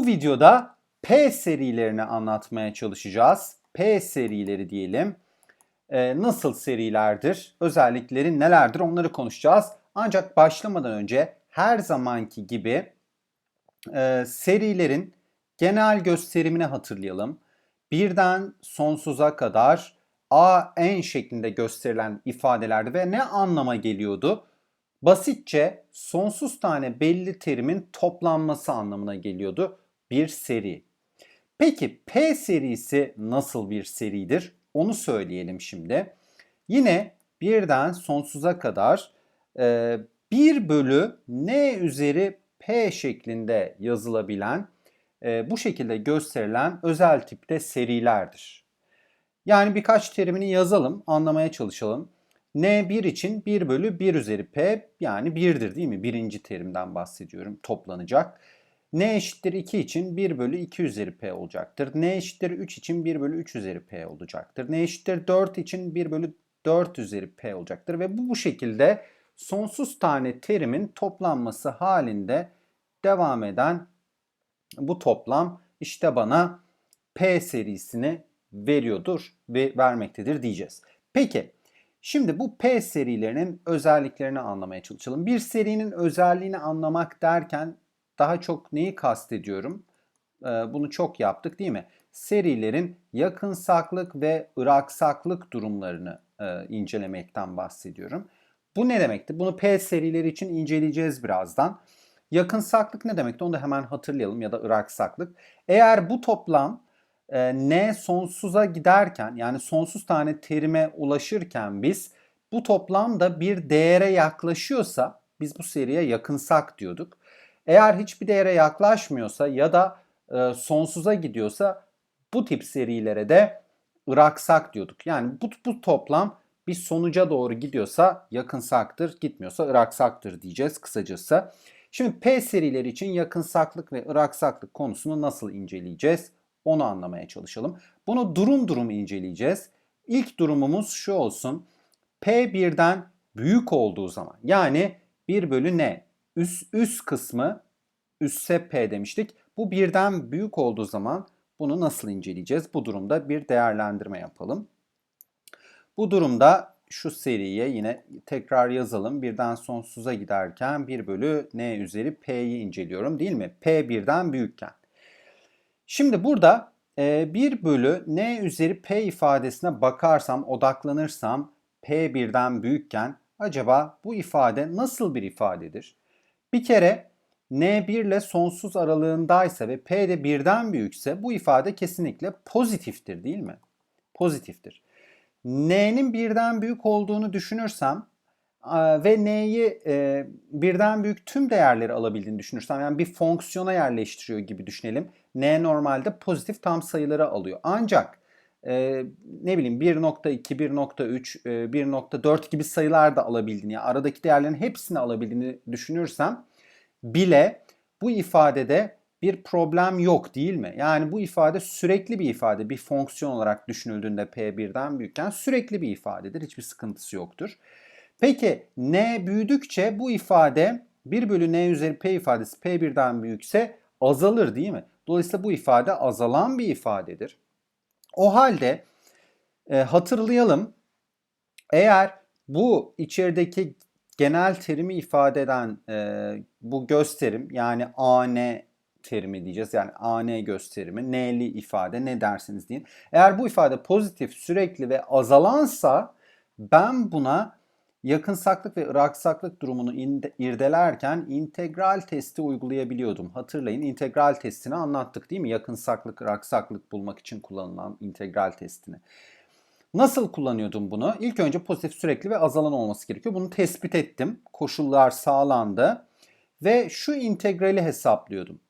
Bu videoda P serilerini anlatmaya çalışacağız. P serileri diyelim. Ee, nasıl serilerdir? Özellikleri nelerdir? Onları konuşacağız. Ancak başlamadan önce her zamanki gibi e, serilerin genel gösterimini hatırlayalım. Birden sonsuza kadar a n şeklinde gösterilen ifadelerdi ve ne anlama geliyordu? Basitçe sonsuz tane belli terimin toplanması anlamına geliyordu bir seri. Peki P serisi nasıl bir seridir? Onu söyleyelim şimdi. Yine birden sonsuza kadar e, 1 bölü n üzeri p şeklinde yazılabilen e, bu şekilde gösterilen özel tipte serilerdir. Yani birkaç terimini yazalım, anlamaya çalışalım. N1 için 1 bölü 1 üzeri P yani 1'dir değil mi? Birinci terimden bahsediyorum toplanacak. N eşittir 2 için 1 bölü 2 üzeri P olacaktır. N eşittir 3 için 1 bölü 3 üzeri P olacaktır. N eşittir 4 için 1 bölü 4 üzeri P olacaktır. Ve bu bu şekilde sonsuz tane terimin toplanması halinde devam eden bu toplam işte bana P serisini veriyordur ve vermektedir diyeceğiz. Peki şimdi bu P serilerinin özelliklerini anlamaya çalışalım. Bir serinin özelliğini anlamak derken daha çok neyi kastediyorum? Ee, bunu çok yaptık değil mi? Serilerin yakınsaklık ve ıraksaklık durumlarını e, incelemekten bahsediyorum. Bu ne demekti? Bunu P serileri için inceleyeceğiz birazdan. Yakınsaklık ne demekti? Onu da hemen hatırlayalım ya da ıraksaklık. Eğer bu toplam e, n sonsuza giderken yani sonsuz tane terime ulaşırken biz bu toplam da bir değere yaklaşıyorsa biz bu seriye yakınsak diyorduk. Eğer hiçbir değere yaklaşmıyorsa ya da e, sonsuza gidiyorsa bu tip serilere de ıraksak diyorduk. Yani bu, bu toplam bir sonuca doğru gidiyorsa yakınsaktır, gitmiyorsa ıraksaktır diyeceğiz kısacası. Şimdi P serileri için yakınsaklık ve ıraksaklık konusunu nasıl inceleyeceğiz? Onu anlamaya çalışalım. Bunu durum durum inceleyeceğiz. İlk durumumuz şu olsun. P birden büyük olduğu zaman yani 1 bölü n üst, üst kısmı üsse P demiştik. Bu birden büyük olduğu zaman bunu nasıl inceleyeceğiz? Bu durumda bir değerlendirme yapalım. Bu durumda şu seriye yine tekrar yazalım. Birden sonsuza giderken 1 bölü n üzeri p'yi inceliyorum değil mi? p birden büyükken. Şimdi burada 1 e, bölü n üzeri p ifadesine bakarsam, odaklanırsam p birden büyükken acaba bu ifade nasıl bir ifadedir? Bir kere n1 ile sonsuz aralığındaysa ve p de birden büyükse bu ifade kesinlikle pozitiftir değil mi? Pozitiftir n'nin birden büyük olduğunu düşünürsem ve n'yi e, birden büyük tüm değerleri alabildiğini düşünürsem yani bir fonksiyona yerleştiriyor gibi düşünelim. n normalde pozitif tam sayıları alıyor. Ancak e, ne bileyim 1.2, 1.3, 1.4 gibi sayılar da alabildiğini yani aradaki değerlerin hepsini alabildiğini düşünürsem bile bu ifadede bir problem yok değil mi? Yani bu ifade sürekli bir ifade. Bir fonksiyon olarak düşünüldüğünde P1'den büyükken sürekli bir ifadedir. Hiçbir sıkıntısı yoktur. Peki n büyüdükçe bu ifade 1 bölü n üzeri p ifadesi P1'den büyükse azalır değil mi? Dolayısıyla bu ifade azalan bir ifadedir. O halde e, hatırlayalım. Eğer bu içerideki genel terimi ifade eden e, bu gösterim yani AN terimi diyeceğiz. Yani AN gösterimi, N'li ifade ne dersiniz deyin. Eğer bu ifade pozitif, sürekli ve azalansa ben buna yakınsaklık ve ıraksaklık durumunu irdelerken integral testi uygulayabiliyordum. Hatırlayın integral testini anlattık değil mi? Yakınsaklık, ıraksaklık bulmak için kullanılan integral testini. Nasıl kullanıyordum bunu? İlk önce pozitif, sürekli ve azalan olması gerekiyor. Bunu tespit ettim. Koşullar sağlandı. Ve şu integrali hesaplıyordum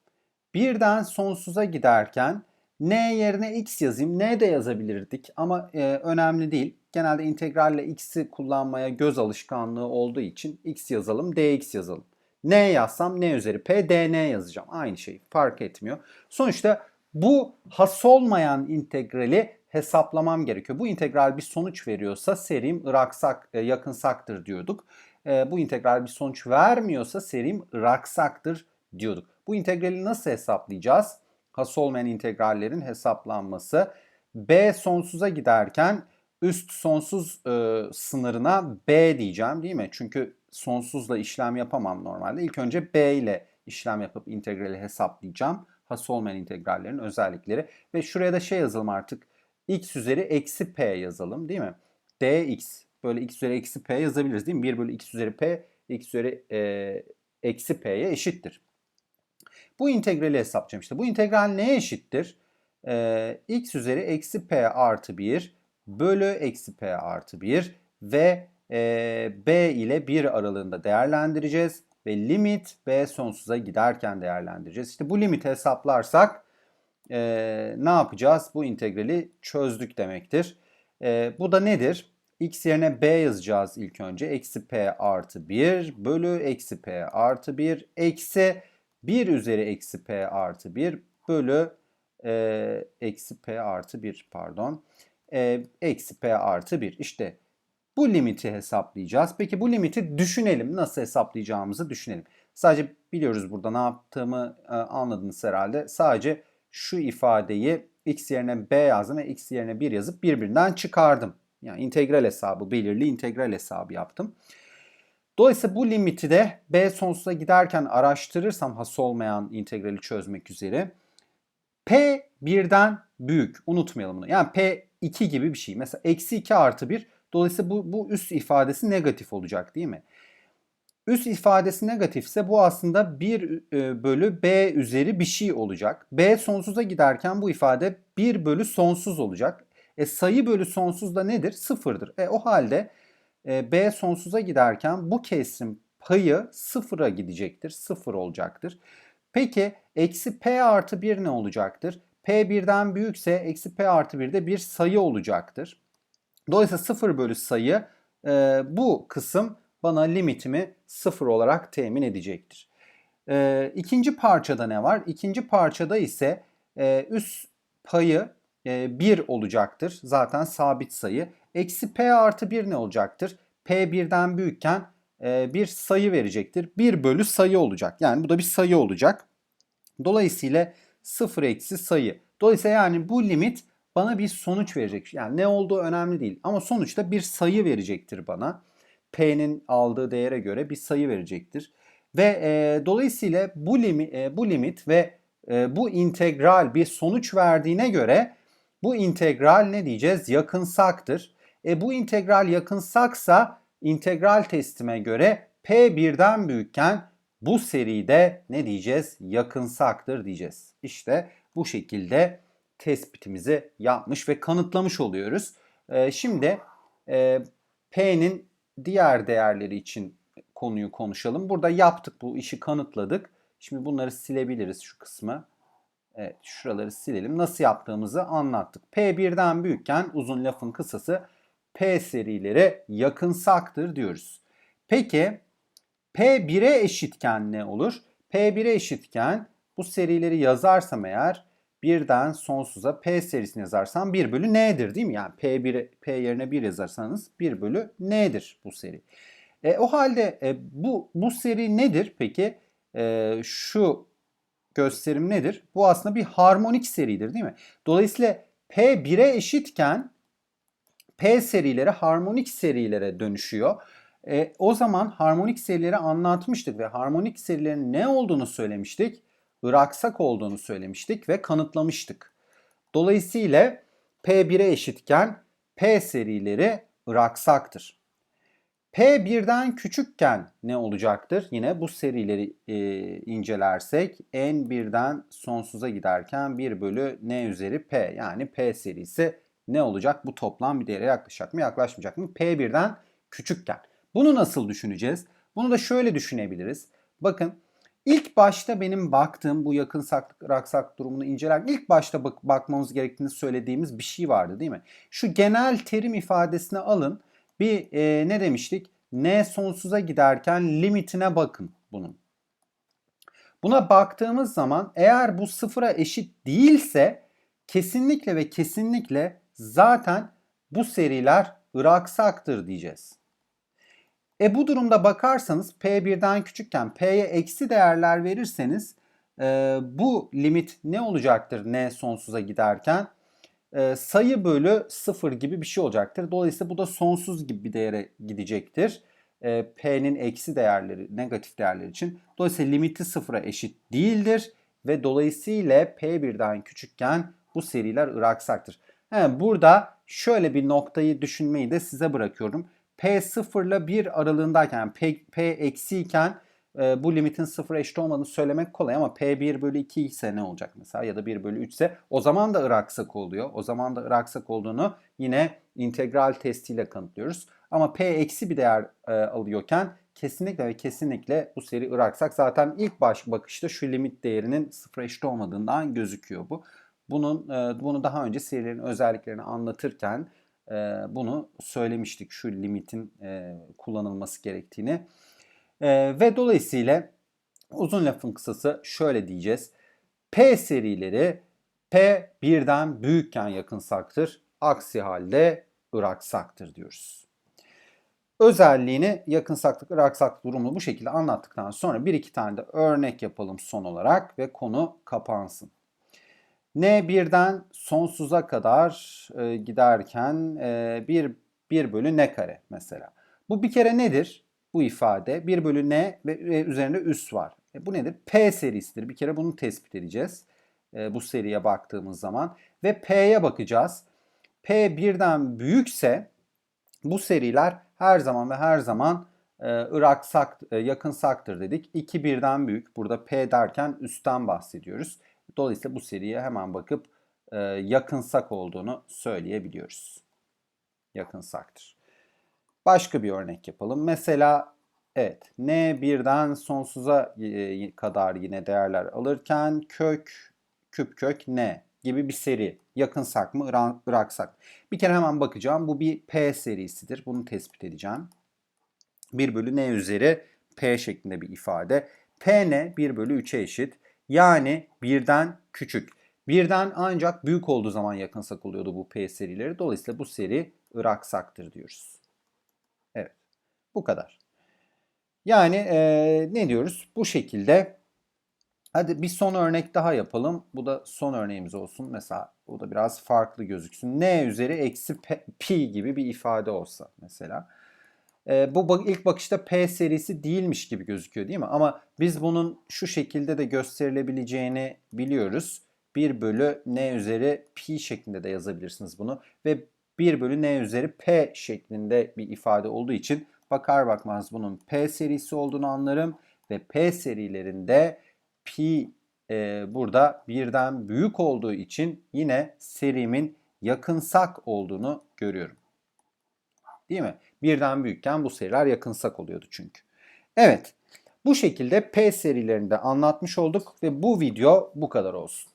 birden sonsuza giderken n yerine x yazayım. n de yazabilirdik ama e, önemli değil. Genelde integralle x'i kullanmaya göz alışkanlığı olduğu için x yazalım, dx yazalım. n yazsam n üzeri p dn yazacağım. Aynı şey fark etmiyor. Sonuçta bu has olmayan integrali hesaplamam gerekiyor. Bu integral bir sonuç veriyorsa serim ıraksak, e, yakınsaktır diyorduk. E, bu integral bir sonuç vermiyorsa serim ıraksaktır diyorduk. Bu integrali nasıl hesaplayacağız? Has olmayan integrallerin hesaplanması. B sonsuza giderken üst sonsuz e, sınırına B diyeceğim değil mi? Çünkü sonsuzla işlem yapamam normalde. İlk önce B ile işlem yapıp integrali hesaplayacağım. Has olmayan integrallerin özellikleri. Ve şuraya da şey yazalım artık. x üzeri eksi p yazalım değil mi? dx böyle x üzeri eksi p yazabiliriz değil mi? 1 bölü x üzeri p x üzeri e, eksi p'ye eşittir. Bu integrali hesaplayacağım işte. Bu integral neye eşittir? Ee, x üzeri eksi p artı 1 bölü eksi p artı 1 ve e, b ile 1 aralığında değerlendireceğiz. Ve limit b sonsuza giderken değerlendireceğiz. İşte bu limiti hesaplarsak e, ne yapacağız? Bu integrali çözdük demektir. E, bu da nedir? x yerine b yazacağız ilk önce. Eksi p artı 1 bölü eksi p artı 1 eksi 1 üzeri eksi p artı 1 bölü e, eksi p artı 1 pardon. E, eksi p artı 1. İşte bu limiti hesaplayacağız. Peki bu limiti düşünelim. Nasıl hesaplayacağımızı düşünelim. Sadece biliyoruz burada ne yaptığımı e, anladınız herhalde. Sadece şu ifadeyi x yerine b yazdım ve x yerine 1 yazıp birbirinden çıkardım. Yani integral hesabı, belirli integral hesabı yaptım. Dolayısıyla bu limiti de b sonsuza giderken araştırırsam has olmayan integrali çözmek üzere p birden büyük. Unutmayalım bunu. Yani p 2 gibi bir şey. Mesela eksi 2 artı 1. Dolayısıyla bu, bu üst ifadesi negatif olacak değil mi? Üst ifadesi negatifse bu aslında 1 e, bölü b üzeri bir şey olacak. b sonsuza giderken bu ifade 1 bölü sonsuz olacak. E sayı bölü sonsuz da nedir? Sıfırdır. E o halde b sonsuza giderken bu kesrim payı sıfıra gidecektir. Sıfır olacaktır. Peki eksi p artı 1 ne olacaktır? p birden büyükse eksi p artı 1 de bir sayı olacaktır. Dolayısıyla 0 bölü sayı e, bu kısım bana limitimi 0 olarak temin edecektir. E, ikinci parçada ne var? İkinci parçada ise e, üst payı e, 1 olacaktır. Zaten sabit sayı. Eksi p artı 1 ne olacaktır? p birden büyükken e, bir sayı verecektir. 1 bölü sayı olacak. Yani bu da bir sayı olacak. Dolayısıyla 0 eksi sayı. Dolayısıyla yani bu limit bana bir sonuç verecek. Yani ne olduğu önemli değil. Ama sonuçta bir sayı verecektir bana. P'nin aldığı değere göre bir sayı verecektir. Ve e, dolayısıyla bu, limi, e, bu limit ve e, bu integral bir sonuç verdiğine göre bu integral ne diyeceğiz? Yakınsaktır. E, bu integral yakınsaksa integral testime göre P birden büyükken bu seride ne diyeceğiz? Yakınsaktır diyeceğiz. İşte bu şekilde tespitimizi yapmış ve kanıtlamış oluyoruz. Ee, şimdi e, P'nin diğer değerleri için konuyu konuşalım. Burada yaptık bu işi kanıtladık. Şimdi bunları silebiliriz şu kısmı. Evet şuraları silelim. Nasıl yaptığımızı anlattık. P birden büyükken uzun lafın kısası P serileri yakınsaktır diyoruz. Peki P 1'e eşitken ne olur? P 1'e eşitken bu serileri yazarsam eğer birden sonsuza P serisini yazarsam 1 bölü N'dir değil mi? Yani P1, P yerine 1 yazarsanız 1 bölü N'dir bu seri. E, o halde e, bu, bu seri nedir peki? E, şu gösterim nedir? Bu aslında bir harmonik seridir değil mi? Dolayısıyla P 1'e eşitken P serileri harmonik serilere dönüşüyor. E, o zaman harmonik serileri anlatmıştık ve harmonik serilerin ne olduğunu söylemiştik. Iraksak olduğunu söylemiştik ve kanıtlamıştık. Dolayısıyla P1'e eşitken P serileri Iraksaktır. P birden küçükken ne olacaktır? Yine bu serileri e, incelersek n birden sonsuza giderken 1 bölü n üzeri p yani p serisi ne olacak? Bu toplam bir değere yaklaşacak mı yaklaşmayacak mı? P birden küçükken. Bunu nasıl düşüneceğiz? Bunu da şöyle düşünebiliriz. Bakın ilk başta benim baktığım bu yakın saklık raksak durumunu inceler. İlk başta bak bakmamız gerektiğini söylediğimiz bir şey vardı değil mi? Şu genel terim ifadesini alın. Bir e, ne demiştik? N sonsuza giderken limitine bakın bunun. Buna baktığımız zaman eğer bu sıfıra eşit değilse kesinlikle ve kesinlikle zaten bu seriler ıraksaktır diyeceğiz. E bu durumda bakarsanız P birden küçükken P'ye eksi değerler verirseniz e, bu limit ne olacaktır N sonsuza giderken? E, sayı bölü 0 gibi bir şey olacaktır. Dolayısıyla bu da sonsuz gibi bir değere gidecektir. E, P'nin eksi değerleri, negatif değerler için. Dolayısıyla limiti sıfıra eşit değildir. Ve dolayısıyla P birden küçükken bu seriler ıraksaktır. He, burada şöyle bir noktayı düşünmeyi de size bırakıyorum. P 0 ile 1 aralığındayken yani P, P eksi iken e, bu limitin 0 eşit olmadığını söylemek kolay ama P 1 bölü 2 ise ne olacak mesela ya da 1 bölü 3 ise o zaman da ıraksak oluyor. O zaman da ıraksak olduğunu yine integral testiyle kanıtlıyoruz. Ama P eksi bir değer e, alıyorken kesinlikle ve kesinlikle bu seri ıraksak zaten ilk baş bakışta şu limit değerinin 0 eşit olmadığından gözüküyor bu. Bunun e, bunu daha önce serilerin özelliklerini anlatırken e, bunu söylemiştik şu limitin e, kullanılması gerektiğini. Ve dolayısıyla uzun lafın kısası şöyle diyeceğiz. P serileri P birden büyükken yakınsaktır. Aksi halde ıraksaktır diyoruz. Özelliğini yakınsaklık, ıraksaklık durumunu bu şekilde anlattıktan sonra bir iki tane de örnek yapalım son olarak ve konu kapansın. N birden sonsuza kadar e, giderken e, 1, 1 bölü n kare mesela. Bu bir kere nedir? Bu ifade 1 bölü n ve e, üzerinde üs var. E, bu nedir? P serisidir. Bir kere bunu tespit edeceğiz. E, bu seriye baktığımız zaman. Ve P'ye bakacağız. P birden büyükse bu seriler her zaman ve her zaman e, ıraksak, e, yakınsaktır dedik. 2 birden büyük. Burada P derken üstten bahsediyoruz. Dolayısıyla bu seriye hemen bakıp e, yakınsak olduğunu söyleyebiliyoruz. Yakınsaktır. Başka bir örnek yapalım. Mesela evet n birden sonsuza e, kadar yine değerler alırken kök küp kök n gibi bir seri. Yakınsak mı ıraksak. Bir kere hemen bakacağım. Bu bir p serisidir. Bunu tespit edeceğim. 1 bölü n üzeri p şeklinde bir ifade. p ne? 1 bölü 3'e eşit. Yani birden küçük. Birden ancak büyük olduğu zaman yakınsak oluyordu bu P serileri. Dolayısıyla bu seri ıraksaktır diyoruz. Evet. Bu kadar. Yani e, ne diyoruz? Bu şekilde hadi bir son örnek daha yapalım. Bu da son örneğimiz olsun. Mesela bu da biraz farklı gözüksün. N üzeri eksi pi gibi bir ifade olsa mesela. E, bu ilk bakışta P serisi değilmiş gibi gözüküyor değil mi? Ama biz bunun şu şekilde de gösterilebileceğini biliyoruz. 1 bölü n üzeri pi şeklinde de yazabilirsiniz bunu. Ve 1 bölü n üzeri p şeklinde bir ifade olduğu için bakar bakmaz bunun p serisi olduğunu anlarım. Ve p serilerinde pi e, burada birden büyük olduğu için yine serimin yakınsak olduğunu görüyorum. Değil mi? Birden büyükken bu seriler yakınsak oluyordu çünkü. Evet. Bu şekilde P serilerinde anlatmış olduk ve bu video bu kadar olsun.